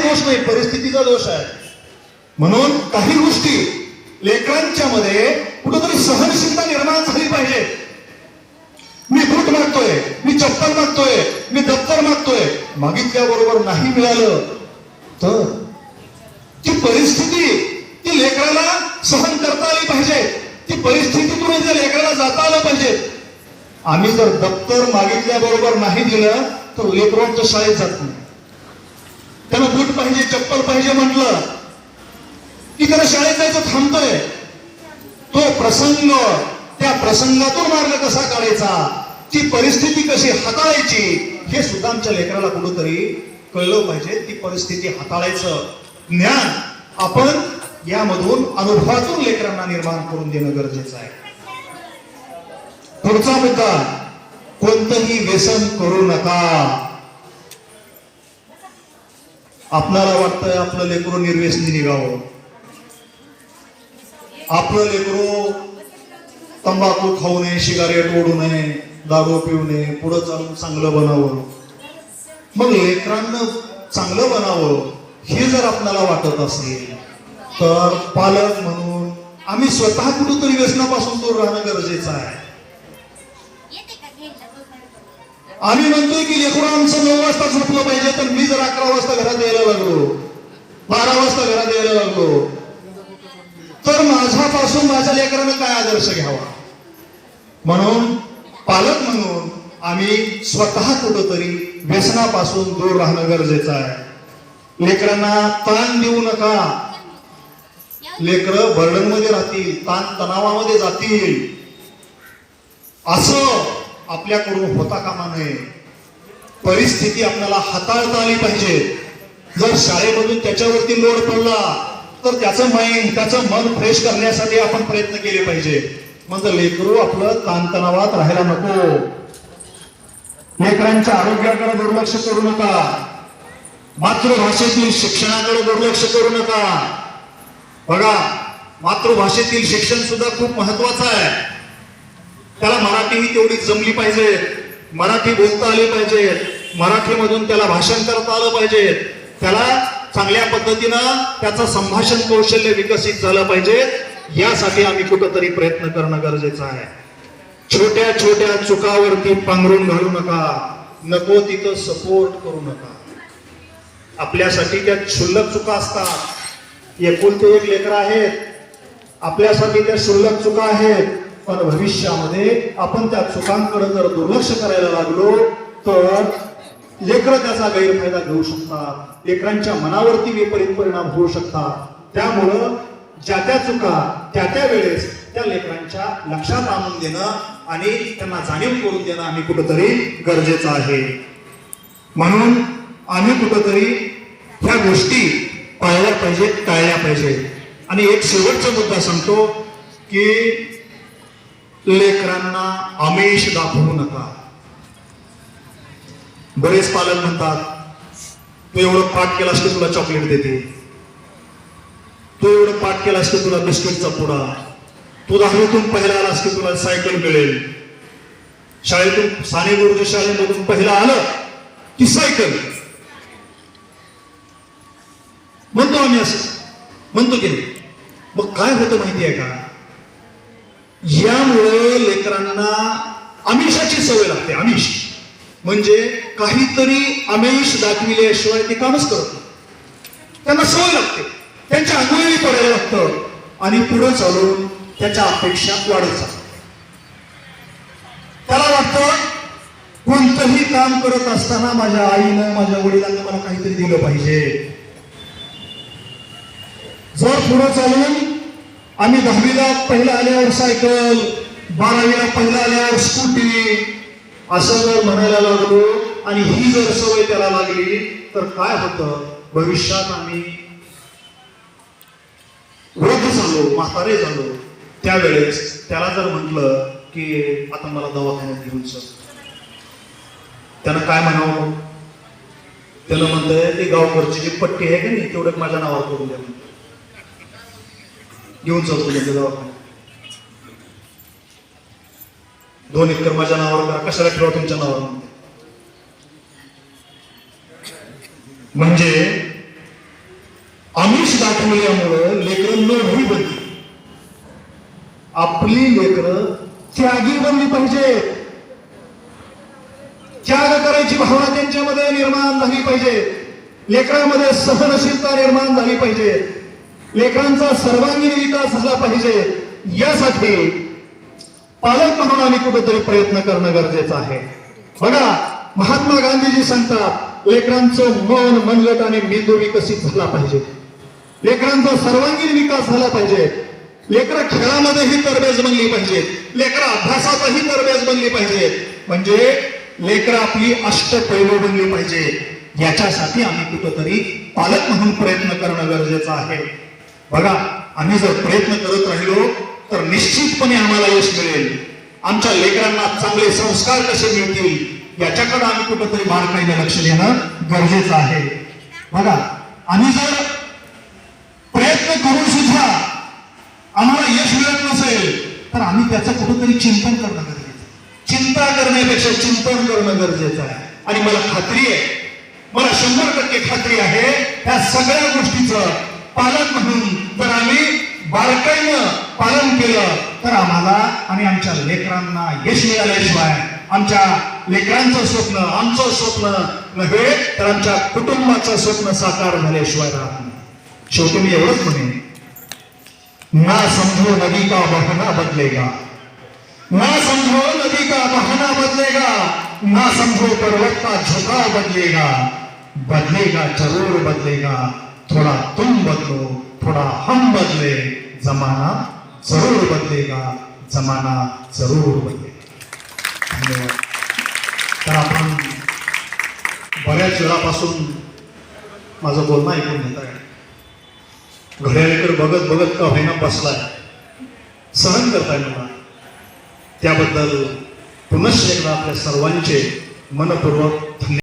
दोष नाही परिस्थितीचा दोष आहे. म्हणून काही गोष्टी लेकरांच्या मध्ये कुठंतरी सहनशीलता निर्माण झाली पाहिजे. मी बूट मागतोय मी चप्पल मागतोय मी दप्तर मागतोय. मागितल्याबरोबर नाही मिळालं तर? ती परिस्थिती ती लेकराला सहन करता आली पाहिजे. ती परिस्थितीतून त्या लेकराला जाता आलं पाहिजे. आम्ही जर दप्तर मागितल्याबरोबर नाही दिलं तर लेकरांच्या शाळेत जात नाही त्याला बूट पाहिजे चप्पल पाहिजे म्हटलं की त्याला शाळेत जायचं थांबतोय. तो प्रसंग त्या प्रसंगातून मार्ग कसा काढायचा ती परिस्थिती कशी हाताळायची हे सुद्धा आमच्या लेकराला कुठंतरी कळलं पाहिजे ती परिस्थिती हाताळायचं. ज्ञान आपण यामधून अनुभवातून लेकरांना निर्माण करून देणं गरजेचं आहे. पुढचा मुद्दा कोणतंही व्यसन करू नका. आपणाला वाटतंय आपलं लेकरू निर्व्यसनी निघावं. आपलं लेकरू तंबाखू खाऊ नये सिगारेट ओढू नये दारू पिऊ नये पुढं चालून चांगलं बनावं. मग लेकरांना चांगलं बनावं हे जर आपल्याला वाटत असेल तर पालक म्हणून आम्ही स्वतः कुठंतरी व्यसनापासून दूर राहणं गरजेचं आहे. आम्ही म्हणतोय की लेकरू आमचं नऊ वाजता झोपलं पाहिजे तर मी जर अकरा वाजता घरात यायला लागलो बारा वाजता घरात यायला लागलो तर माझ्यापासून माझ्या लेकरानं काय आदर्श घ्यावा? म्हणून पालक म्हणून आम्ही स्वतः कुठंतरी व्यसनापासून दूर राहणं गरजेचं आहे. लेकरांना ताण देऊ नका. लेकरं बर्डनमध्ये राहतील ताण तणावामध्ये जातील. असं आपल्याकडून होता कामा नये. परिस्थिती आपल्याला हाताळता आली पाहिजे. जर शाळेमधून त्याच्यावरती लोड पडला तर त्याचं माइंड त्याचं मन फ्रेश करण्यासाठी आपण प्रयत्न केले पाहिजे. मग लेकरू आपलं ताणतणावात राहायला नको. लेकरांच्या आरोग्याकडे दुर्लक्ष करू नका. मातृभाषेतील शिक्षणाकडे दुर्लक्ष करू नका. बघा मातृभाषेतील शिक्षण सुद्धा खूप महत्वाचं आहे. त्याला मराठी ही तेवढी जमली पाहिजे. मराठी बोलता आली पाहिजे. मराठीमधून त्याला भाषण करता आलं पाहिजे. त्याला चांगल्या पद्धतीनं त्याचं संभाषण कौशल्य विकसित झालं पाहिजे. यासाठी आम्ही कुठंतरी प्रयत्न करणं गरजेचं आहे. छोट्या छोट्या चुकावरती पांघरून घालू नका. नको तिथं सपोर्ट करू नका. आपल्यासाठी त्या क्षुल्लक चुका असतात. एकुलते एक लेकर आहेत. आपल्यासाठी त्या क्षुल्लक चुका आहेत. पण भविष्यामध्ये आपण त्या चुकांकडे जर दुर्लक्ष करायला लागलो तर लेकरं त्याचा गैरफायदा घेऊ शकतात लेकरांच्या मनावरती विपरीत परिणाम होऊ शकतात. त्यामुळं ज्या त्या चुका त्या त्या वेळेस त्या लेकरांच्या लक्षात आणून देणं आणि त्यांना जाणीव करून देणं आम्ही कुठंतरी गरजेचं आहे. म्हणून आम्ही कुठंतरी ह्या गोष्टी पाळल्या पाहिजेत टाळल्या पाहिजेत. आणि एक शेवटचा मुद्दा सांगतो की लेकरांना आमिष दाखवू नका. बरेच पालक म्हणतात तू एवढं पाठ केलास की तुला चॉकलेट देते. तू एवढं पाठ केलास की तुला बिस्किटचा पुडा. तू दहावीतून पहिला आलास की तुला सायकल मिळेल. शाळेतून साने गुरुजी शाळेमधून पहिला आलं की सायकल. म्हणतो आम्ही असं. म्हणतो की मग काय होतं माहिती आहे का? यामुळे लेकरांना आमिषाची सवय लागते आमिष. म्हणजे काहीतरी आमिष दाखविल्याशिवाय ते कामच करत नाही. त्यांना सवय लागते. त्यांच्या अंगवळी पडायला लागतं. आणि पुढे चालून त्याच्या अपेक्षा वाढत जातात. त्याला वाटतं कोणतंही काम करत असताना माझ्या आईनं माझ्या वडिलांना मला काहीतरी दिलं पाहिजे. जर पुढे चालून आम्ही दहावीला पहिला आल्यावर सायकल बारावीला पहिला आल्यावर स्कूटी असं जर म्हणायला लागलो आणि ही जर सवय त्याला लागली तर काय होतं? भविष्यात आम्ही वृद्ध झालो म्हातारे झालो. त्यावेळेस त्याला जर म्हटलं की आता मला दवाखान्यात घेऊन चल. त्यानं काय म्हणावं? त्यानं म्हणतंय ती गावकरचे जी पट्टी आहे का नाही तेवढं माझ्या नावावर करून द्या. म्हणतो घेऊन चालतो म्हणजे दवाखान्यात दोन एकर माझ्या नावावर करा. कशाला ठेवा तुमच्या नावावर? म्हणजे आमिष दाखवल्यामुळं लेकरं लोभी बनली. आपली लेकरं त्यागी बनली पाहिजे. त्याग करायची भावना त्यांच्यामध्ये निर्माण झाली पाहिजे. लेकरामध्ये सहनशीलता निर्माण झाली पाहिजे. लेकरांचा सर्वांगीण विकास झाला पाहिजे यासाठी पालक म्हणून आम्ही कुठेतरी प्रयत्न करणं गरजेचं आहे. बघा महात्मा गांधीजी सांगतात लेकरांचं मन मनगट आणि मेंदू विकसित झाला पाहिजे. लेकरांचा सर्वांगीण विकास झाला पाहिजे. लेकरं खेळामध्येही तरबेज बनली पाहिजे. लेकरं अभ्यासातही तरबेज बनली पाहिजे. म्हणजे लेकरं आपली अष्टपैलू बनली पाहिजे. याच्यासाठी आम्ही कुठंतरी पालक म्हणून प्रयत्न करणं गरजेचं आहे. बघा आम्ही जर प्रयत्न करत राहिलो तर निश्चितपणे आम्हाला यश मिळेल. आमच्या लेकरांना चांगले संस्कार कसे मिळतील याच्याकडे आम्ही कुठंतरी बारकाईने लक्ष देणं गरजेचं आहे. बघा आम्ही जर प्रयत्न करून सुद्धा आम्हाला यश मिळत नसेल तर आम्ही त्याचं कुठंतरी चिंतन करणं गरजेचं चिंता करण्यापेक्षा चिंतन करणं गरजेचं आहे. आणि मला खात्री आहे मला शंभर टक्के खात्री आहे त्या सगळ्या गोष्टीचं पालन म्हणून. जर आम्ही बारकाईनं पालन केलं. तर आम्हाला आणि आमच्या लेकरांना यश मिळाल्याशिवाय आमच्या लेकरांचं स्वप्न आमचं स्वप्न नव्हे तर आमच्या कुटुंबाचं स्वप्न साकार झाल्याशिवाय राहत नाही. शेवटी मी एवढंच म्हणे ना समझो नदी का बहाना बदलेगा. ना समझो नदी का बहाना बदलेगा. ना समझो पर्वत का झुकाव बदलेगा. बदलेगा जरूर बदलेगा. थोड़ा तुम बदलो थोड़ा हम बदले जमाना जरूर बदलेगा जमाना जरूर बदलेगा. धन्यवाद. तर आपण बऱ्याच वेळापासून माझं बोलणं ऐकून घेत आहे घड्याळीकडे बघत बघत का होईना बसलाय. सहन करताय मला. त्याबद्दल पुनश्च एकदा आपल्या सर्वांचे मनपूर्वक